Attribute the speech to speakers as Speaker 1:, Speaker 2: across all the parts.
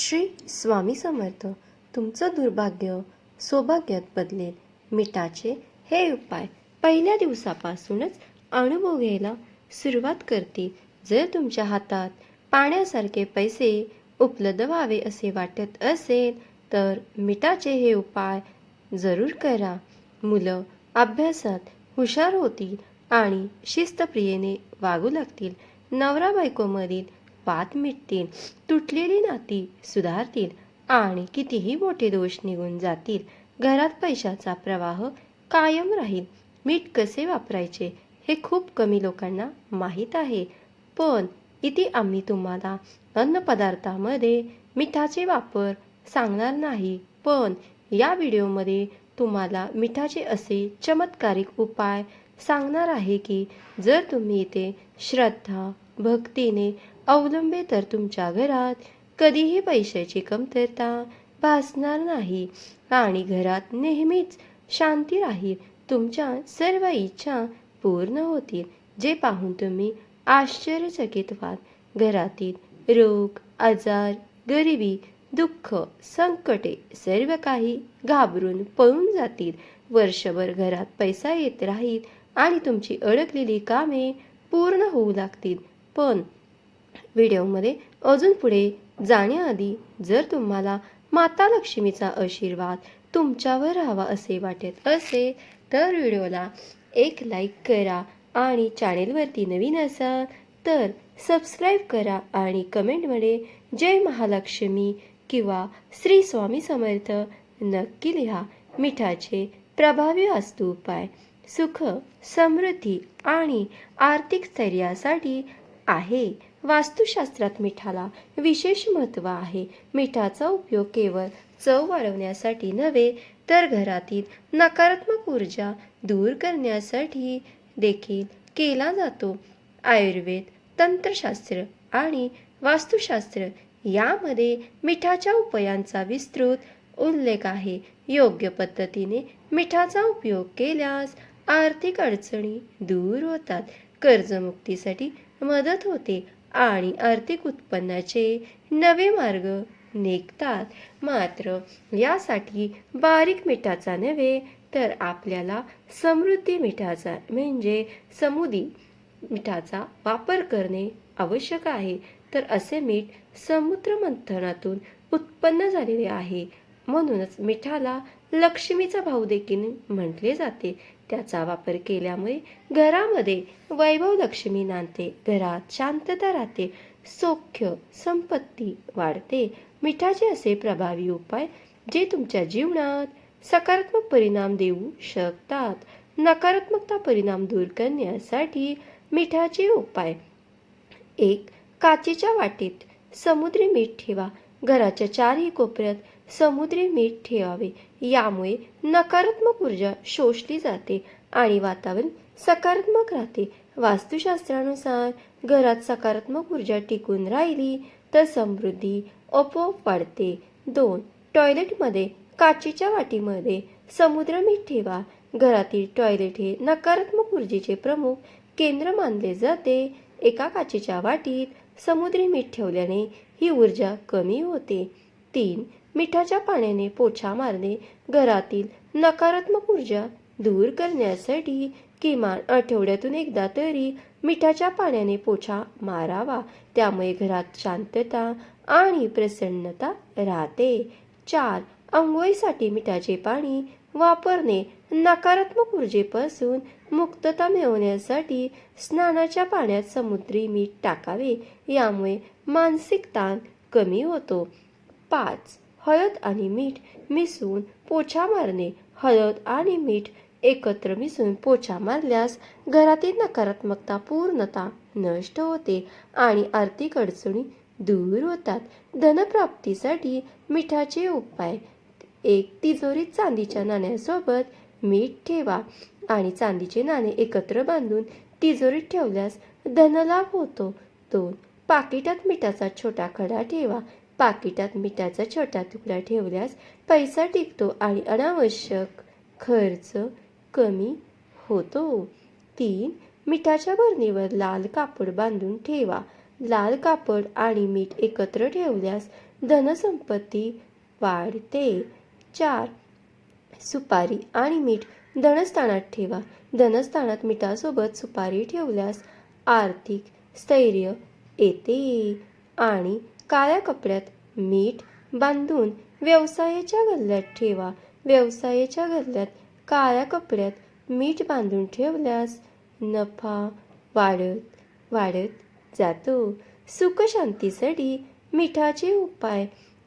Speaker 1: श्री स्वामी समर्थ तुमचं दुर्भाग्य सौभाग्यात बदलेल. मिठाचे हे उपाय पहिल्या दिवसापासूनच अनुभव घ्यायला सुरुवात करते जर तुमच्या हातात पाण्यासारखे पैसे उपलब्ध व्हावे असे वाटत असेल तर मिठाचे हे उपाय जरूर करा. मुलं अभ्यासात हुशार होतील आणि शिस्तप्रियेने वागू लागतील. नवरा बायकोमधील वाद मिटतील तुटलेली नाती सुधारतील आणि कितीही मोठे दोष निघून जातील घरात पैशाचा प्रवाह कायम राहील. मीठ कसे वापरायचे हे खूप कमी लोकांना माहीत आहे. पण इथे आम्ही तुम्हाला अन्नपदार्थामध्ये मिठाचे वापर सांगणार नाही. पण या व्हिडिओमध्ये तुम्हाला मिठाचे असे चमत्कारिक उपाय सांगणार आहे की जर तुम्ही इथे श्रद्धा भक्तीने अवलंबे तर तुमच्या घरात. कधीही पैशाची कमतरता भासणार नाही. आणि घरात नेहमीच शांती राहील. तुमच्या सर्व इच्छा पूर्ण होतील. जे पाहून तुम्ही आश्चर्यचकित व्हाल. घरातील रोग आजार गरिबी दुःख संकटे सर्व काही घाबरून पळून जातील. वर्षभर घरात पैसा येत राहील आणि तुमची अडकलेली कामे पूर्ण होऊ लागतील. पण व्हिडिओमध्ये अजून पुढे जाण्याआधी जर तुम्हाला माता लक्ष्मीचा आशीर्वाद तुमच्यावर हवा असे वाटत असेल तर व्हिडिओला एक लाईक करा आणि चॅनेलवरती नवीन असाल तर सबस्क्राईब करा आणि कमेंटमध्ये जय महालक्ष्मी किंवा श्री स्वामी समर्थ नक्की लिहा. मिठाचे प्रभावी वास्तू उपाय सुख समृद्धी आणि आर्थिक स्थैर्यासाठी आहे. वास्तुशास्त्रात मिठाला विशेष महत्त्व आहे. मिठाचा उपयोग केवळ चव वाढवण्यासाठी नव्हे तर घरातील नकारात्मक ऊर्जा दूर करण्यासाठी देखील केला जातो. आयुर्वेद तंत्रशास्त्र आणि वास्तुशास्त्र यामध्ये मिठाच्या उपायांचा विस्तृत उल्लेख आहे. योग्य पद्धतीने मिठाचा उपयोग केल्यास आर्थिक अडचणी दूर होतात. कर्जमुक्तीसाठी मदत होते. आणि आर्थिक उत्पन्नाचे नवे मार्ग निघतात. मात्र यासाठी बारीक मिठाचा नव्हे तर आपल्याला समृद्धी मिठाचा म्हणजे समुदी मिठाचा वापर करणे आवश्यक आहे. तर असे मीठ समुद्र मंथनातून उत्पन्न झालेले आहे. म्हणूनच मिठाला लक्ष्मीचा भाऊ देखील म्हटले जाते. त्याचा वापर केल्यामुळे घरामध्ये वैभव लक्ष्मी नांदते घरात शांतता राहते सौख्य संपत्ती वाढते. मिठाचे असे प्रभावी उपाय जे तुमच्या जीवनात सकारात्मक परिणाम देऊ शकतात. नकारात्मकता परिणाम दूर करण्यासाठी मिठाचे उपाय. एक काचेच्या वाटीत समुद्री मीठ ठेवा. घराच्या चारही कोपऱ्यात समुद्री मीठ ठेवावे. यामुळे नकारात्मक ऊर्जा शोषली जाते आणि वातावरण सकारात्मक राहते. वास्तुशास्त्रानुसार घरात सकारात्मक ऊर्जा टिकून राहिली तर समृद्धी आपोआप वाढते. दोन टॉयलेटमध्ये काचेच्या वाटीमध्ये समुद्र मीठ ठेवा. घरातील टॉयलेट हे नकारात्मक ऊर्जेचे प्रमुख केंद्र मानले जाते. एका काचेच्या वाटीत समुद्री मीठ ठेवल्याने ही ऊर्जा कमी होते. तीन मिठाच्या पाण्याने पोछा मारणे घरातील नकारात्मक ऊर्जा दूर करण्यासाठी किमान आठवड्यातून एकदा तरी मिठाच्या पाण्याने पोछा मारावा. त्यामुळे घरात शांतता आणि प्रसन्नता राहते. चार आंघोळीसाठी मिठाचे पाणी वापरणे नकारात्मक ऊर्जेपासून मुक्तता मिळवण्यासाठी स्नानाच्या पाण्यात समुद्री मीठ टाकावे. यामुळे मानसिक ताण कमी होतो. पाच हळद आणि मीठ मिसळून पोछा मारणे. हळद आणि मीठ एकत्र मिसळून पोछा मारल्यास घरातील नकारात्मकता पूर्णता नष्ट होते आणि आर्थिक अडचणी दूर होतात. धनप्राप्तीसाठी मिठाचे उपाय. एक तिजोरीत चांदीच्या नाण्यासोबत मीठ ठेवा आणि चांदीचे नाणे एकत्र बांधून तिजोरीत ठेवल्यास धनलाभ होतो. दोन पाकिटात मिठाचा छोटा खडा ठेवा. पाकिटात मिठाचा छोटा तुकडा ठेवल्यास पैसा टिकतो आणि अनावश्यक खर्च कमी होतो. तीन मिठाच्या बरणीवर लाल कापड बांधून ठेवा. लाल कापड आणि मीठ एकत्र ठेवल्यास धनसंपत्ती वाढते. चार सुपारी आणि मीठ धनस्थानात ठेवा. धनस्थानात मिठासोबत सुपारी ठेवल्यास आर्थिक स्थैर्य येते आणि काळ्या कपड्यात मीठ बांधून व्यवसायाच्या गल्ल्यात ठेवा. व्यवसायाच्या गल्ल्यात काळ्या कपड्यात मीठ बांधून ठेवल्यास नफा वाढत वाढत जातो. सुखशांतीसाठी मिठाचे उपाय.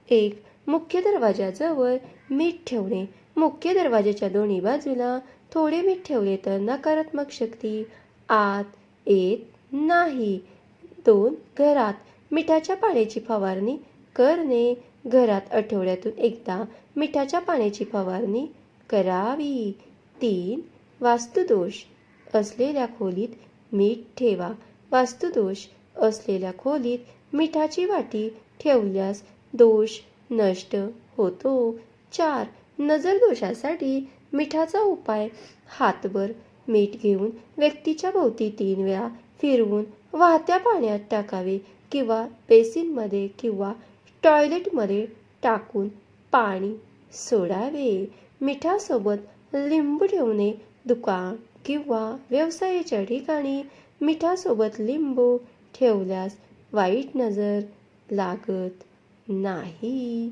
Speaker 1: एक मुख्य दरवाजाजवळ मीठ ठेवणे. मुख्य दरवाजाच्या दोन्ही बाजूला थोडे मीठ ठेवले तर नकारात्मक शक्ती आत येत नाही. दोन घरात मिठाच्या पाण्याची फवारणी करणे. घरात आठवड्यातून एकदा मिठाच्या पाण्याची फवारणी करावी. तीन वास्तुदोष असलेल्या खोलीत मीठ ठेवा. वास्तुदोष असलेल्या खोलीत मिठाची वाटी ठेवल्यास दोष नष्ट होतो. चार नजर दोषासाठी मिठाचा उपाय हातभर मीठ घेऊन व्यक्तीच्या भोवती तीन वेळा फिरवून वाहत्या पाण्यात टाकावे. किंवा बेसिनमध्ये किंवा टॉयलेटमध्ये टाकून पाणी सोडावे. मिठासोबत लिंबू ठेवणे दुकान किंवा व्यवसायाच्या ठिकाणी मिठासोबत लिंबू ठेवल्यास वाईट नजर लागत नाही.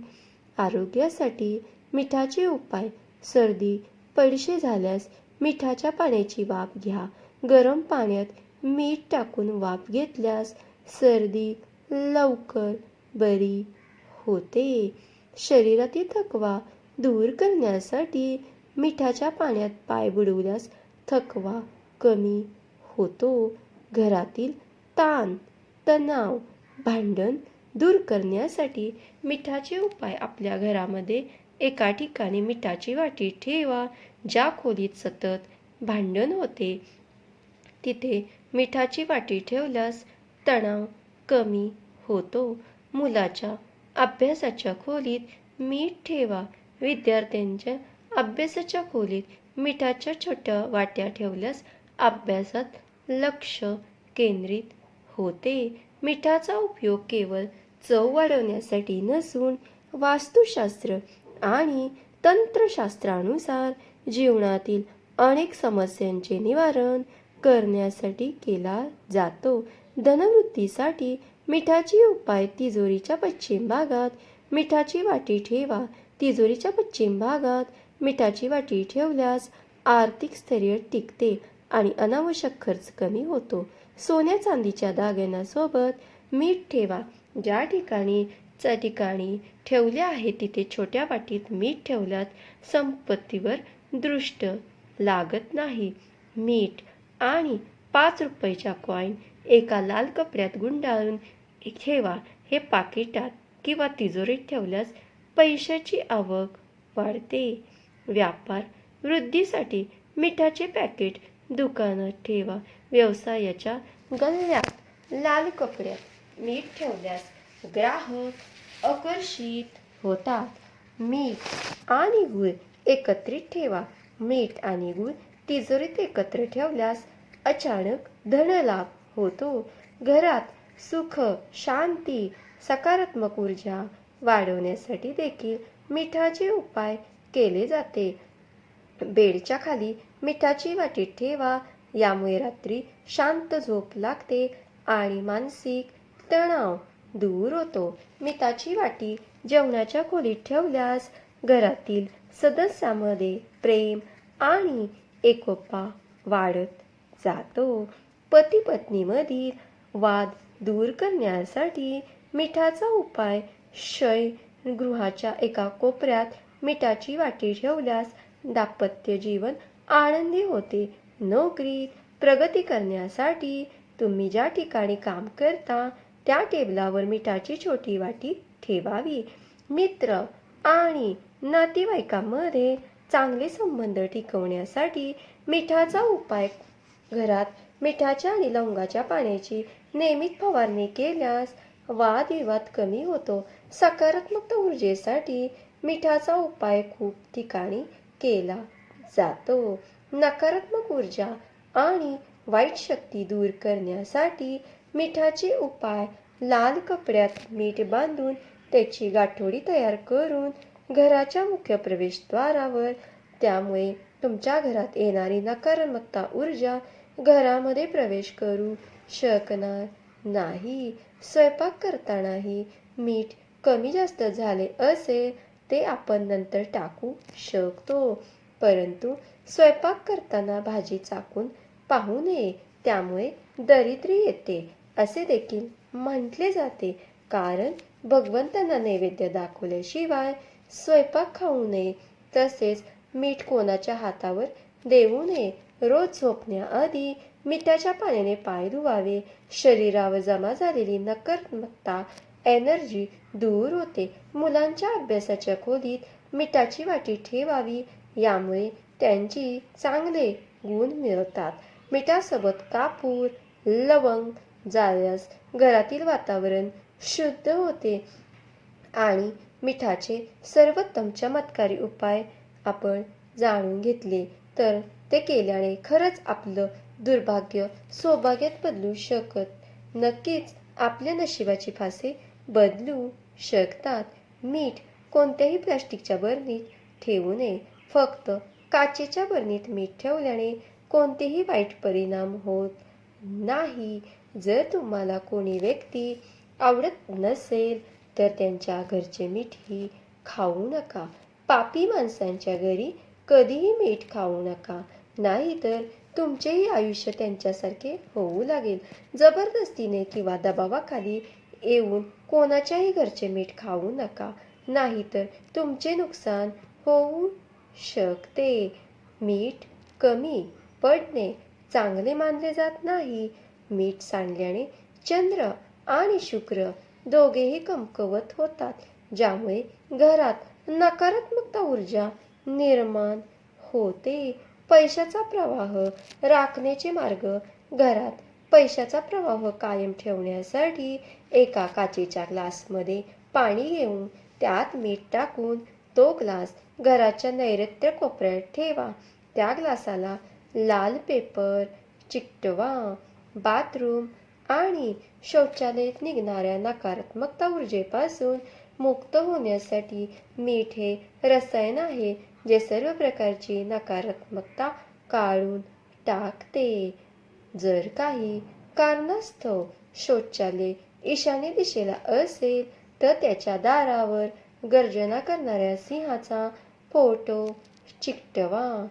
Speaker 1: आरोग्यासाठी मिठाचे उपाय. सर्दी पडशे झाल्यास मिठाच्या पाण्याची वाफ घ्या. गरम पाण्यात मीठ टाकून वाफ घेतल्यास सर्दी लवकर बरी होते. शरीरातील थकवा दूर करण्यासाठी मिठाच्या पाण्यात पाय बुडवल्यास थकवा कमी होतो. घरातील ताण तणाव भांडण दूर करण्यासाठी मिठाचे उपाय आपल्या घरामध्ये एका ठिकाणी मिठाची वाटी ठेवा ज्या खोलीत सतत भांडण होते. तिथे मिठाची वाटी ठेवल्यास तणाव कमी होतो. मुलाच्या अभ्यासाच्या खोलीत मीठ ठेवा. विद्यार्थ्यांच्या अभ्यासाच्या खोलीत मिठाच्या छोट्या वाट्या ठेवल्यास अभ्यासात लक्ष केंद्रित होते. मिठाचा उपयोग केवळ चव वाढवण्यासाठी नसून वास्तुशास्त्र आणि तंत्रशास्त्रानुसार जीवनातील अनेक समस्यांचे निवारण करण्यासाठी केला जातो. धनवृद्धीसाठी मिठाची उपाय तिजोरीच्या पश्चिम भागात. मिठाची वाटी ठेवा तिजोरीच्या पश्चिम भागात. मिठाची वाटी ठेवल्यास आर्थिक स्थैर्य टिकते आणि अनावश्यक खर्च कमी होतो. सोन्या चांदीच्या दागिन्यासोबत मीठ ठेवा. ज्या ठिकाणी च्या ठिकाणी ठेवले आहे तिथे छोट्या वाटीत मीठ ठेवल्यास संपत्तीवर दृष्ट लागत नाही. मीठ आणि पाच रुपयाच्या कॉईन एका लाल कपड्यात गुंडाळून ठेवा. हे पाकिटात किंवा तिजोरीत ठेवल्यास पैशाची आवक वाढते. व्यापार वृद्धीसाठी मिठाचे पॅकेट दुकानात ठेवा. व्यवसायाच्या गल्ल्यात लाल कपड्यात मीठ ठेवल्यास ग्राहक आकर्षित होतात. मीठ आणि गूळ एकत्रित ठेवा. मीठ आणि गूळ तिजोरीत एकत्र ठेवल्यास अचानक धनलाभ होतो. घरात सुख शांती सकारात्मक ऊर्जा वाढवण्यासाठी देखील मिठाचे उपाय केले जाते. बेडच्या खाली मिठाची वाटी ठेवा यामुळे रात्री शांत झोप लागते आणि मानसिक तणाव दूर होतो. मिठाची वाटी जेवणाच्या खोलीत ठेवल्यास घरातील सदस्यामध्ये प्रेम आणि एकोपा वाढत जातो. पती पत्नीमधील वाद दूर करण्यासाठी मिठाचा उपाय शय गृहाच्या एका कोपऱ्यात मिठाची वाटी ठेवल्यास दाम्पत्य जीवन आनंदी होते. नोकरीत प्रगती करण्यासाठी तुम्ही ज्या ठिकाणी काम करता त्या टेबलावर मिठाची छोटी वाटी ठेवावी. मित्र आणि नातेवाईकांमध्ये चांगले संबंध टिकवण्यासाठी मिठाचा उपाय घरात मिठाच्या आणि लवंगाच्या पाण्याची नियमित फवारणी केल्यास वादविवाद कमी होतो. सकारात्मक ऊर्जेसाठी मिठाचा उपाय खूप ठिकाणी केला जातो. नकारात्मक ऊर्जा आणि वाईट शक्ती दूर करण्यासाठी मिठाचे उपाय लाल कपड्यात मीठ बांधून त्याची गाठोडी तयार करून घराच्या मुख्य प्रवेशद्वारावर त्यामुळे तुमच्या घरात येणारी नकारात्मकता ऊर्जा घरामध्ये प्रवेश करू शकणार नाही. स्वयंपाक करतानाही मीठ कमी जास्त झाले असेल ते आपण नंतर टाकू शकतो. परंतु स्वयंपाक करताना भाजी चाकून पाहू नये त्यामुळे दरिद्री येते असे देखील म्हटले जाते. कारण भगवंतांना नैवेद्य दाखवल्याशिवाय स्वयंपाक खाऊ नये तसेच मीठ कोणाच्या हातावर देऊ नये रोज झोपण्याआधी मिठाच्या पाण्याने पाय धुवावे. शरीरावर जमा झालेली नकारात्मकता एनर्जी दूर होते. मुलांच्या अभ्यासाच्या खोलीत मिठाची वाटी ठेवावी यामुळे त्यांची चांगले गुण मिळतात. मिठासोबत कापूर लवंग जाळल्यास घरातील वातावरण शुद्ध होते आणि मिठाचे सर्वोत्तम चमत्कारी उपाय आपण जाणून घेतले. तर ते केल्याने खरंच आपलं दुर्भाग्य सौभाग्यात बदलू शकत. नक्कीच आपल्या नशिबाची फासे बदलू शकतात. मीठ कोणत्याही प्लास्टिकच्या बरणीत ठेवू नये. फक्त काचेच्या बरणीत मीठ ठेवल्याने कोणतेही वाईट परिणाम होत नाही. जर तुम्हाला कोणी व्यक्ती आवडत नसेल तर त्यांच्या घरचे मीठही खाऊ नका. पापी माणसांच्या घरी कधीही मीठ खाऊ नका. नाहीतर तुमचेही आयुष्य त्यांच्यासारखे होऊ लागेल. जबरदस्तीने किंवा दबावाखाली येऊन कोणाच्याही घरचे मीठ खाऊ नका. नाहीतर तुमचे नुकसान होऊ शकते. मीठ कमी पडणे चांगले मानले जात नाही. मीठ सांडल्याने चंद्र आणि शुक्र दोघेही कमकवत होतात ज्यामुळे घरात नकारात्मकता ऊर्जा निर्माण होते. पैशाचा प्रवाह राखण्याचे मार्ग घरात पैशाचा प्रवाह कायम ठेवण्यासाठी एका काचेच्या ग्लासमध्ये पाणी घेऊन त्यात मीठ टाकून तो ग्लास घराच्या नैऋत्य कोपऱ्यात ठेवा. त्या ग्लासाला लाल पेपर चिकटवा बाथरूम आणि शौचालयात निघणाऱ्या नकारात्मकता ऊर्जेपासून मुक्त होण्यासाठी मीठ हे रसायन आहे जे सर्व प्रकारची नकारात्मकता काढून टाकते. जर काही कारणास्तव शौचालय ईशान्य दिशेला असेल तर त्याच्या दारावर गर्जना करणाऱ्या सिंहाचा फोटो चिकटवा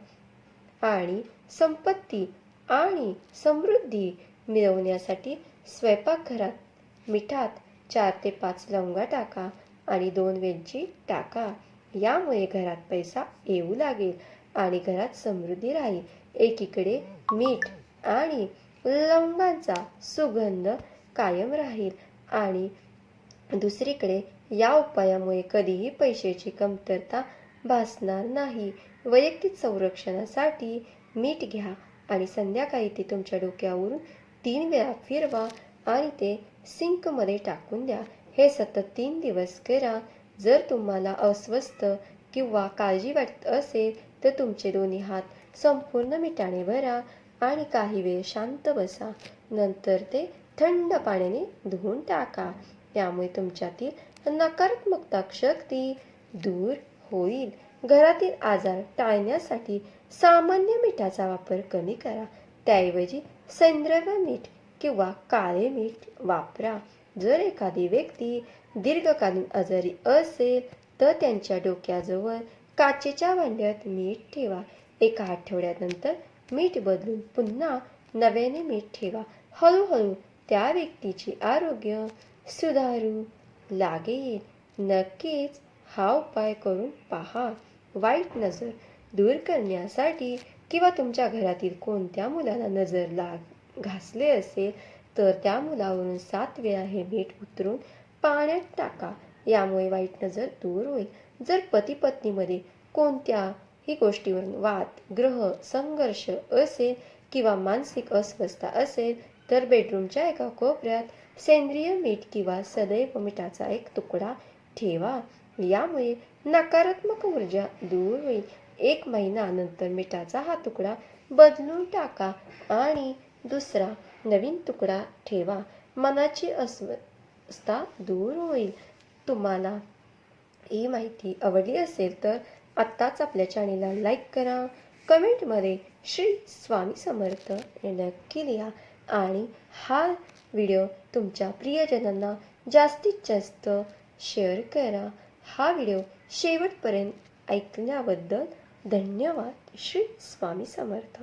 Speaker 1: आणि संपत्ती आणि समृद्धी मिळवण्यासाठी स्वयंपाकघरात मिठात चार ते पाच लवंगा टाका आणि दोन वेलची टाका. यामुळे घरात पैसा येऊ लागेल आणि घरात समृद्धी राहील. एकीकडे मीठ आणि लवंगांचा सुगंध कायम राहील आणि दुसरीकडे या उपायामुळे कधीही पैशाची कमतरता भासणार नाही. वैयक्तिक संरक्षणासाठी मीठ घ्या आणि संध्याकाळी ते तुमच्या डोक्यावरून तीन वेळा फिरवा आणि ते सिंकमध्ये टाकून द्या. हे सतत तीन दिवस करा. जर तुम्हाला अस्वस्थ किंवा काळजी वाटत असेल तर तुमचे दोन्ही हात संपूर्ण मिठाने भरा आणि काही वेळ शांत बसा. नंतर ते थंड पाण्याने धुवून टाका. त्यामुळे तुमच्यातील नकारात्मकता शक्ती दूर होईल. घरातील आजार टाळण्यासाठी सामान्य मिठाचा वापर कमी करा. त्याऐवजी सेंद्रिय मीठ किंवा काळे मीठ वापरा. जर एखादी व्यक्ती दीर्घकालीन आजारी असेल तर त्यांच्या डोक्याजवळ काचेच्या भांड्यात मीठ ठेवा. एका आठवड्यानंतर मीठ बदलून पुन्हा नव्याने मीठ ठेवा. हळूहळू त्या व्यक्तीचे आरोग्य सुधारू लागेल. नक्कीच हा उपाय करून पहा. वाईट नजर दूर करण्यासाठी किंवा तुमच्या घरातील कोणत्या मुलाला नजर लाग घासले असेल तर त्या मुलावरून सात वेळा हे मीठ उतरून पाण्यात टाका. यामुळे वाईट नजर दूर होईल. जर पती पत्नीमध्ये कोणत्याही गोष्टीवरून वाद ग्रह संघर्ष असेल किंवा मानसिक अस्वस्थता असेल तर बेडरूमच्या एका कोपऱ्यात सेंद्रिय मीठ किंवा सदैव मिठाचा एक तुकडा ठेवा. यामुळे नकारात्मक ऊर्जा दूर होईल. एक महिना नंतर मिठाचा हा तुकडा बदलून टाका. आणि दुसरा नवीन तुकडा ठेवा. मनाची अस्वस्थता दूर होईल. तुम्हाला ही माहिती आवडली असेल तर आत्ताच आपल्या चॅनेलला लाईक करा. कमेंटमध्ये श्री स्वामी समर्थ नक्की लिहा. आणि हा व्हिडिओ तुमच्या प्रियजनांना जास्तीत जास्त शेअर करा. हा व्हिडिओ शेवटपर्यंत ऐकल्याबद्दल धन्यवाद. श्री स्वामी समर्थ.